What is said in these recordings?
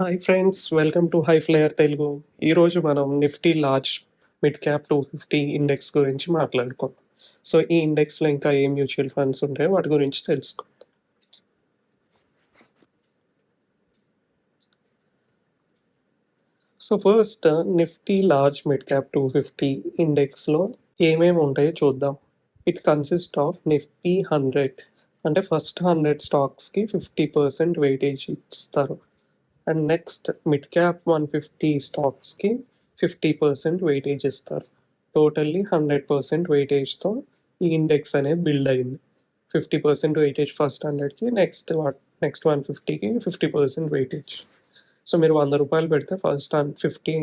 Hi friends welcome to high flyer Telugu ఈరోజు మనం Nifty large mid cap two fifty index గురించి మాట్లాడుకుందాం. So ఈ ఇండెక్స్లో ఇంకా ఏ మ్యూచువల్ ఫండ్స్ ఉంటాయో వాటి గురించి తెలుసుకుందాం. So first Nifty large mid cap two fifty ఇండెక్స్లో ఏమేమి ఉంటాయో చూద్దాం. It consist of Nifty hundred అంటే ఫస్ట్ హండ్రెడ్ స్టాక్స్కి ఫిఫ్టీ పర్సెంట్ వెయిటేజ్ ఇస్తారు. And next mid cap one fifty స్టాక్స్కి fifty percent weightage ఇస్తారు టోటల్లీ హండ్రెడ్ పర్సెంట్ వెయిటేజ్తో ఈ ఇండెక్స్ అనేది బిల్డ్ అయింది ఫిఫ్టీ పర్సెంట్ వెయిటేజ్ ఫస్ట్ హండ్రెడ్కి నెక్స్ట్ నెక్స్ట్ వన్ ఫిఫ్టీకి ఫిఫ్టీ పర్సెంట్ వెయిటేజ్ సో మీరు వంద రూపాయలు పెడితే ఫస్ట్ ఫిఫ్టీ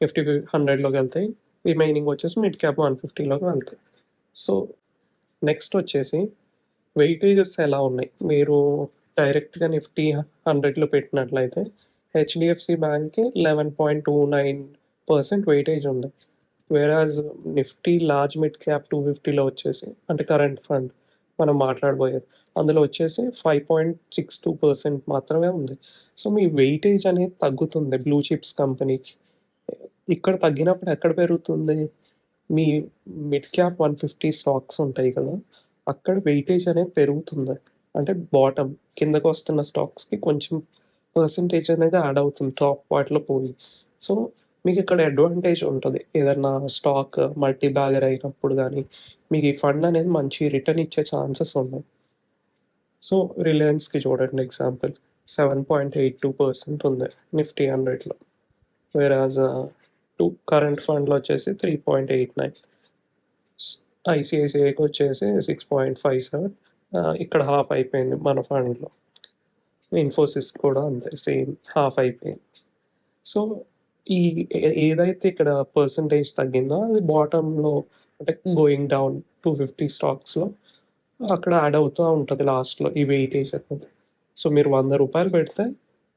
ఫిఫ్టీ హండ్రెడ్లోకి వెళ్తాయి. రిమైనింగ్ వచ్చేసి మిడ్ క్యాప్ వన్ ఫిఫ్టీలోకి వెళ్తాయి. సో నెక్స్ట్ వచ్చేసి వెయిటేజెస్ ఎలా ఉన్నాయి? మీరు డైరెక్ట్గా నిఫ్టీ హండ్రెడ్లో పెట్టినట్లయితే హెచ్డిఎఫ్సి బ్యాంక్కి eleven point two nine percent weightage ఉంది. Whereas Nifty large mid cap two ఫిఫ్టీలో వచ్చేసి అంటే కరెంట్ ఫండ్ మనం మాట్లాడబోయేది అందులో వచ్చేసి five point six two percent మాత్రమే ఉంది. సో మీ వెయిటేజ్ అనేది తగ్గుతుంది బ్లూ చిప్స్ కంపెనీకి. ఇక్కడ తగ్గినప్పుడు ఎక్కడ పెరుగుతుంది? మీ mid cap one fifty stocks ఉంటాయి కదా అక్కడ వెయిటేజ్ అనేది పెరుగుతుంది. అంటే బాటమ్ కిందకు వస్తున్న స్టాక్స్కి కొంచెం పర్సంటేజ్ అనేది యాడ్ అవుతుంది టాప్ వాటిలో పోయి. సో మీకు ఇక్కడ అడ్వాంటేజ్ ఉంటుంది. ఏదన్నా స్టాక్ మల్టీ బ్యాగర్ అయినప్పుడు కానీ మీకు ఈ ఫండ్ అనేది మంచి రిటర్న్ ఇచ్చే ఛాన్సెస్ ఉన్నాయి. సో రిలయన్స్కి చూడండి example seven point eight two percent ఉంది నిఫ్టీ హండ్రెడ్లో వేరాజ్ టూ కరెంట్ ఫండ్లో వచ్చేసి త్రీ పాయింట్ ఎయిట్ నైన్ ఐసిఐసిఐకి వచ్చేసి సిక్స్ పాయింట్ ఫైవ్ సెవెన్ ఇక్కడ హాఫ్ అయిపోయింది మన ఫండ్లో ఇన్ఫోసిస్ కూడా అంతే సేమ్ హాఫ్ అయిపోయింది. సో ఈ ఏదైతే ఇక్కడ పర్సంటేజ్ తగ్గిందో అది బాటంలో అంటే గోయింగ్ డౌన్ టూ ఫిఫ్టీ స్టాక్స్లో అక్కడ యాడ్ అవుతూ ఉంటుంది లాస్ట్లో ఈ వెయిటేజ్ అనేది. సో మీరు వంద రూపాయలు పెడితే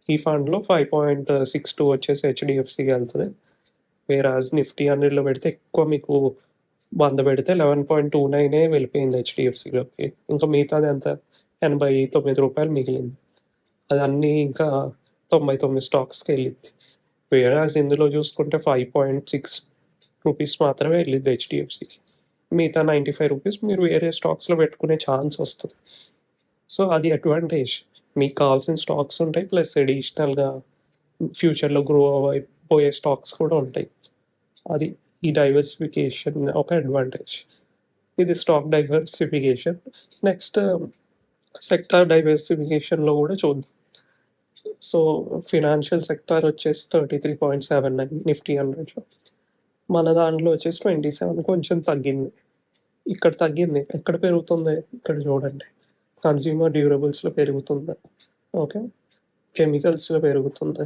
ఈ ఫండ్లో ఫైవ్ పాయింట్ సిక్స్ టూ వచ్చేసి హెచ్డిఎఫ్సికి వెళ్తుంది. వేరే నిఫ్టీ హండ్రెడ్లో పెడితే ఎక్కువ మీకు వంద పెడితే లెవెన్ పాయింట్ టూ నైనే వెళ్ళిపోయింది హెచ్డిఎఫ్సిలోకి ఇంకా మిగతాది ఎంత ఎనభై తొమ్మిది రూపాయలు మిగిలింది. అది అన్నీ ఇంకా తొంభై తొమ్మిది స్టాక్స్కి వెళ్ళింది. వేరాజ్ ఇందులో చూసుకుంటే ఫైవ్ పాయింట్ సిక్స్ రూపీస్ మాత్రమే వెళ్ళింది హెచ్డిఎఫ్సికి మిగతా నైంటీ ఫైవ్ రూపీస్ మీరు వేరే స్టాక్స్లో పెట్టుకునే ఛాన్స్ వస్తుంది. సో అది అడ్వాంటేజ్ మీకు కావాల్సిన స్టాక్స్ ఉంటాయి ప్లస్ అడిషనల్గా ఫ్యూచర్లో గ్రో అయిపోయే స్టాక్స్ కూడా ఉంటాయి. అది ఈ డైవర్సిఫికేషన్ ఒక అడ్వాంటేజ్ ఇది స్టాక్ డైవర్సిఫికేషన్ నెక్స్ట్ సెక్టార్ డైవర్సిఫికేషన్లో కూడా చూద్దాం. సో ఫినాన్షియల్ సెక్టార్ వచ్చేసి thirty three point seven nine Nifty హండ్రెడ్లో మన దాంట్లో వచ్చేసి ట్వంటీ సెవెన్ కొంచెం తగ్గింది. ఇక్కడ తగ్గింది. ఎక్కడ పెరుగుతుంది? ఇక్కడ చూడండి. కన్జ్యూమర్ డ్యూరబుల్స్లో పెరుగుతుంది. ఓకే కెమికల్స్లో పెరుగుతుంది.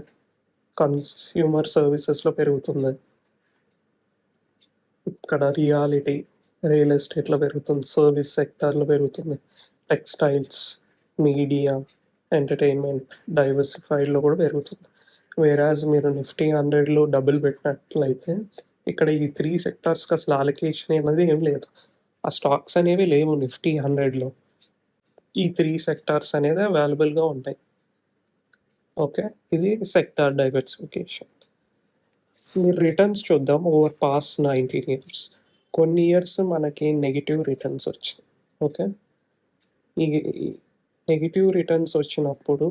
కన్స్యూమర్ సర్వీసెస్లో పెరుగుతుంది. ఇక్కడ రియాలిటీ రియల్ ఎస్టేట్లో పెరుగుతుంది సర్వీస్ సెక్టార్లో పెరుగుతుంది. టెక్స్టైల్స్ మీడియా ఎంటర్టైన్మెంట్ డైవర్సిఫైడ్లో కూడా పెరుగుతుంది. వేరాజ్ మీరు నిఫ్టీ హండ్రెడ్లో డబ్బులు పెట్టినట్లయితే ఇక్కడ ఈ త్రీ సెక్టార్స్కి అసలు అలొకేషన్ అనేది ఏం లేదు. ఆ స్టాక్స్ అనేవి లేవు నిఫ్టీ హండ్రెడ్లో ఈ త్రీ సెక్టార్స్ అనేది అవైలబుల్గా ఉంటాయి. ఓకే ఇది సెక్టార్ డైవర్సిఫికేషన్ మీరు రిటర్న్స్ చూద్దాం ఓవర్ పాస్ట్ నైన్టీన్ ఇయర్స్ కొన్ని ఇయర్స్ మనకి నెగిటివ్ రిటర్న్స్ వచ్చాయి ఓకే ఈ నెగిటివ్ రిటర్న్స్ వచ్చినప్పుడు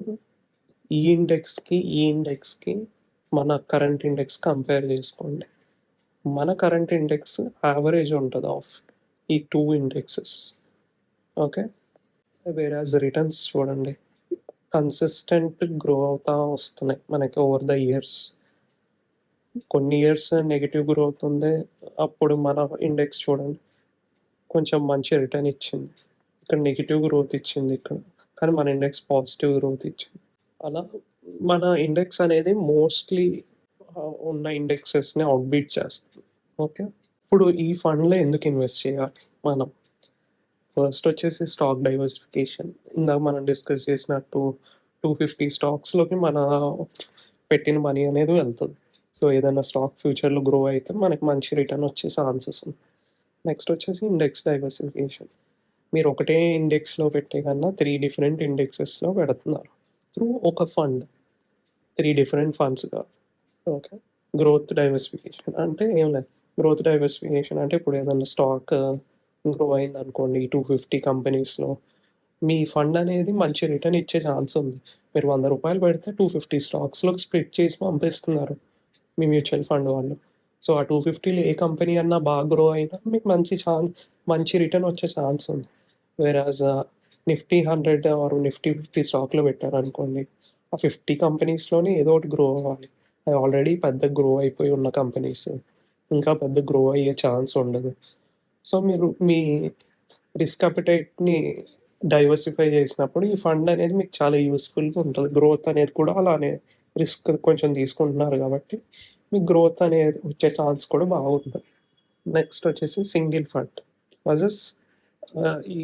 ఈ ఇండెక్స్కి ఈ ఇండెక్స్కి మన కరెంట్ ఇండెక్స్ కంపేర్ చేసుకోండి. మన కరెంట్ ఇండెక్స్ యావరేజ్ ఉంటుంది ఆఫ్ ఈ two indexes okay whereas returns చూడండి. కన్సిస్టెంట్ గ్రో అవుతా వస్తున్నాయి మనకి ఓవర్ ద ఇయర్స్ కొన్ని ఇయర్స్ నెగిటివ్ గ్రోత్ ఉంది అప్పుడు మన ఇండెక్స్ చూడండి. కొంచెం మంచి రిటర్న్ ఇచ్చింది. ఇక్కడ నెగిటివ్ గ్రోత్ ఇచ్చింది ఇక్కడ. కానీ మన ఇండెక్స్ పాజిటివ్ గ్రోత్ ఇచ్చింది. అలా మన ఇండెక్స్ అనేది మోస్ట్లీ ఉన్న ఇండెక్సెస్ని అవుట్బీట్ చేస్తుంది. ఓకే ఇప్పుడు ఈ ఫండ్లో ఎందుకు ఇన్వెస్ట్ చేయాలి మనం? ఫస్ట్ వచ్చేసి స్టాక్ డైవర్సిఫికేషన్ ఇందాక మనం డిస్కస్ చేసినట్టు టూ ఫిఫ్టీ స్టాక్స్లోకి మన పెట్టిన మనీ అనేది వెళ్తుంది. సో ఏదైనా స్టాక్ ఫ్యూచర్లో గ్రో అయితే మనకి మంచి రిటర్న్ వచ్చే ఛాన్సెస్ ఉంది. నెక్స్ట్ వచ్చేసి ఇండెక్స్ డైవర్సిఫికేషన్ మీరు ఒకటే ఇండెక్స్లో పెట్టే కన్నా త్రీ డిఫరెంట్ ఇండెక్సెస్లో పెడుతున్నారు. త్రూ ఒక ఫండ్ త్రీ డిఫరెంట్ ఫండ్స్ కాదు. ఓకే గ్రోత్ డైవర్సిఫికేషన్ అంటే ఏం లేదు. గ్రోత్ డైవర్సిఫికేషన్ అంటే ఇప్పుడు ఏదైనా స్టాక్ గ్రో అయింది అనుకోండి టూ ఫిఫ్టీ కంపెనీస్లో మీ ఫండ్ అనేది మంచి రిటర్న్ ఇచ్చే ఛాన్స్ ఉంది. మీరు వంద రూపాయలు పెడితే టూ ఫిఫ్టీ స్టాక్స్లో స్ప్లిట్ చేసి పంపిస్తున్నారు. మీ మ్యూచువల్ ఫండ్ వాళ్ళు. సో ఆ టూ ఫిఫ్టీలో ఏ కంపెనీ అన్నా బాగా గ్రో అయినా మీకు మంచి ఛాన్స్ మంచి రిటర్న్ వచ్చే ఛాన్స్ ఉంది. వేరాజ్ నిఫ్టీ హండ్రెడ్ ఆరు నిఫ్టీ ఫిఫ్టీ స్టాక్లో పెట్టారనుకోండి ఆ ఫిఫ్టీ కంపెనీస్లోనే ఏదో ఒకటి గ్రో అవ్వాలి. అవి ఆల్రెడీ పెద్ద గ్రో అయిపోయి ఉన్న కంపెనీస్ ఇంకా పెద్ద గ్రో అయ్యే ఛాన్స్ ఉండదు. సో మీరు మీ రిస్క్ అపిటైట్ని డైవర్సిఫై చేసినప్పుడు ఈ ఫండ్ అనేది మీకు చాలా యూస్ఫుల్గా ఉంటుంది. గ్రోత్ అనేది కూడా అలానే రిస్క్ కొంచెం తీసుకుంటున్నారు కాబట్టి మీకు గ్రోత్ అనేది వచ్చే ఛాన్స్ కూడా బాగుంటుంది నెక్స్ట్ వచ్చేసి సింగిల్ ఫండ్ వర్సెస్ ఈ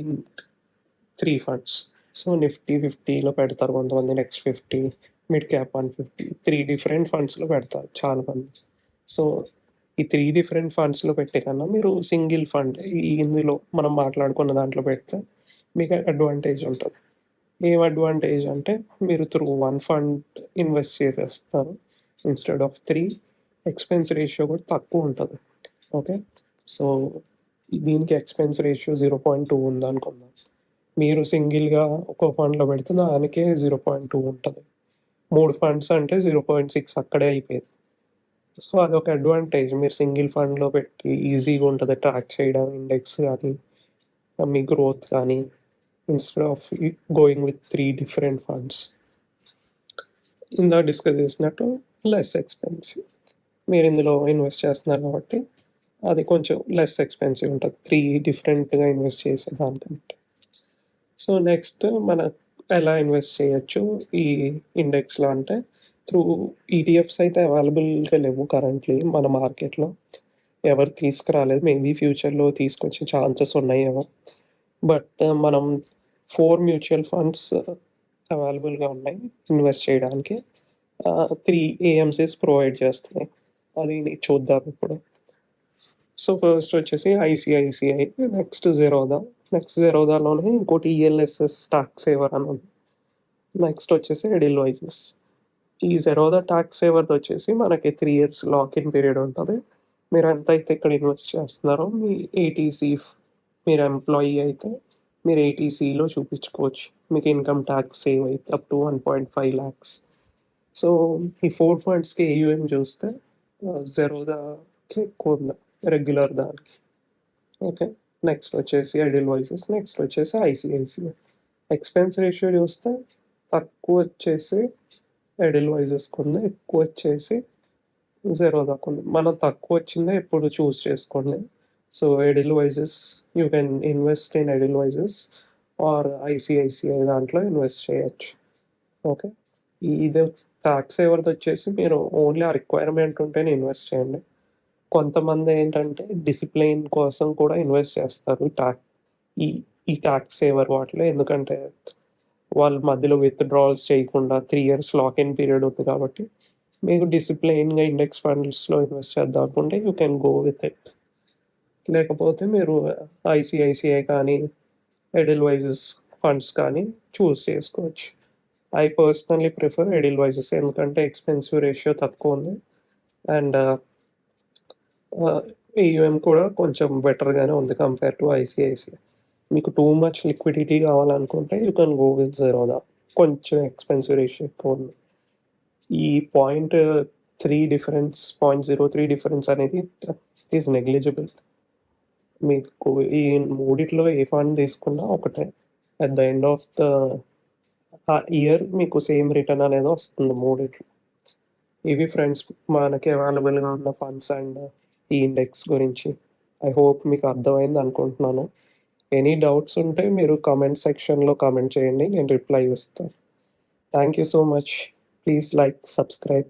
త్రీ ఫండ్స్. సో నిఫ్టీ ఫిఫ్టీలో పెడతారు కొంతమంది next fifty mid cap one fifty three different ఫండ్స్లో పెడతారు చాలా మంది సో ఈ త్రీ డిఫరెంట్ ఫండ్స్లో పెట్టే కన్నా మీరు సింగిల్ ఫండ్ ఈ ఇందులో మనం మాట్లాడుకున్న దాంట్లో పెడితే మీకు అడ్వాంటేజ్ ఉంటుంది. ఏం అడ్వాంటేజ్ అంటే మీరు త్రూ వన్ ఫండ్ ఇన్వెస్ట్ చేసేస్తారు. Instead of three expense ratio కూడా తక్కువ ఉంటుంది. ఓకే సో దీనికి expense ratio zero point two ఉందనుకుందాం మీరు సింగిల్గా ఒక ఫండ్లో పెడితే దానికే జీరో పాయింట్ టూ ఉంటుంది. మూడు ఫండ్స్ అంటే జీరో పాయింట్ సిక్స్ అక్కడే అయిపోయింది. సో అదొక అడ్వాంటేజ్ మీరు సింగిల్ ఫండ్లో పెట్టి ఈజీగా ఉంటుంది. ట్రాక్ చేయడం ఇండెక్స్ కానీ మీ గ్రోత్ కానీ instead of going with three different funds ఇందా డిస్కస్ చేసినట్టు లెస్ ఎక్స్పెన్సివ్ మీరు ఇందులో ఇన్వెస్ట్ చేస్తున్నారు కాబట్టి అది కొంచెం లెస్ ఎక్స్పెన్సివ్ ఉంటుంది. త్రీ డిఫరెంట్గా ఇన్వెస్ట్ చేసే దానికంటే. సో నెక్స్ట్ మన ఎలా ఇన్వెస్ట్ చేయొచ్చు? ఈ ఇండెక్స్లో అంటే త్రూ ఈటీఎఫ్స్ అయితే అవైలబుల్గా లేవు కరెంట్లీ మన మార్కెట్లో ఎవరు తీసుకురాలేదు. మేబీ ఫ్యూచర్లో తీసుకొచ్చే ఛాన్సెస్ ఉన్నాయేమో బట్ మనం ఫోర్ మ్యూచువల్ ఫండ్స్ అవైలబుల్గా ఉన్నాయి ఇన్వెస్ట్ చేయడానికి. త్రీ ఏఎంసీస్ ప్రొవైడ్ చేస్తున్నాయి అది చూద్దాం ఇప్పుడు. సో ఫస్ట్ వచ్చేసి ఐసిఐసిఐ నెక్స్ట్ జెరోదా నెక్స్ట్ జెరోదాలోనే ఇంకోటి ఈఎల్ఎస్ఎస్ స్టాక్ సేవర్ అని ఉంది. నెక్స్ట్ వచ్చేసి ఎడిల్ వైజెస్ ఈ జెరోదా ట్యాక్స్ సేవర్ది వచ్చేసి మనకి త్రీ ఇయర్స్ లాక్-ఇన్ పీరియడ్ ఉంటుంది. మీరు ఎంత అయితే ఇక్కడ ఇన్వెస్ట్ చేస్తున్నారో మీ ఏటీసీ మీరు ఎంప్లాయీ అయితే మీరు ఏటీసీలో చూపించుకోవచ్చు. మీకు ఇన్కమ్ ట్యాక్స్ సేవ్ అయితే up to one point five lakhs so ఈ ఫోర్ ఫండ్స్కి ఏయుఎం చూస్తే జెరోదాకి ఎక్కువ ఉంది రెగ్యులర్ దానికి. ఓకే నెక్స్ట్ వచ్చేసి ఐడియల్ వాయిసెస్ నెక్స్ట్ వచ్చేసి ఐసిఐసిఐ ఎక్స్పెన్స్ రేషియో చూస్తే తక్కువ వచ్చేసి ఐడియల్ వాయిసెస్కి ఉంది ఎక్కువ వచ్చేసి జెరోదాకు దాకా ఉంది. మనం తక్కువ వచ్చిందే ఎప్పుడు చూస్ చేసుకోండి. So Edelweiss you can invest in Edelweiss or ICICI దాంట్లో ఇన్వెస్ట్ చేయొచ్చు. ఓకే ఇది ట్యాక్స్ ఎవరిది వచ్చేసి మీరు ఓన్లీ ఆ రిక్వైర్మెంట్ ఉంటేనే ఇన్వెస్ట్ చేయండి. కొంతమంది ఏంటంటే డిసిప్లిన్ కోసం కూడా ఇన్వెస్ట్ చేస్తారు ట్యాక్ ఈ ఈ ట్యాక్స్ సేవర్ వాటిలో. ఎందుకంటే వాళ్ళు మధ్యలో విత్డ్రాల్స్ చేయకుండా three years lock in period ఉంది కాబట్టి మీకు డిసిప్లైన్గా ఇండెక్స్ ఫండ్స్లో ఇన్వెస్ట్ చేద్దాం అనుకుంటే you can go with it లేకపోతే మీరు ఐసిఐసిఐ కానీ ఎడిల్ వైజెస్ ఫండ్స్ కానీ చూస్ చేసుకోవచ్చు. I personally prefer Edelweiss ఎందుకంటే ఎక్స్పెన్సివ్ రేషియో తక్కువ ఉంది. అండ్ ఏయుఎం uh, uh, కూడా కొంచెం బెటర్గానే ఉంది కంపేర్ టు ఐసిఐసిఐ మీకు టూ మచ్ లిక్విడిటీ కావాలనుకుంటే you can go with Zerodha కొంచెం ఎక్స్పెన్సివ్ రేషియో ఎక్కువ ఉంది. ఈ point three difference point zero three difference అనేది ఈజ్ నెగ్లిజిబుల్ మీకు ఈ మూడిట్లో ఏ ఫండ్ తీసుకున్నా ఒకటే. At the end of the year మీకు సేమ్ రిటర్న్ అనేది వస్తుంది మూడిట్లో. ఇవి ఫ్రెండ్స్ మనకి అవైలబుల్గా ఉన్న ఫండ్స్ అండ్ ఈ ఇండెక్స్ గురించి ఐ హోప్ మీకు అర్థమైంది అనుకుంటున్నాను. ఎనీ డౌట్స్ ఉంటే మీరు కామెంట్ సెక్షన్లో కామెంట్ చేయండి నేను రిప్లై ఇస్తాను. Thank you so much please like subscribe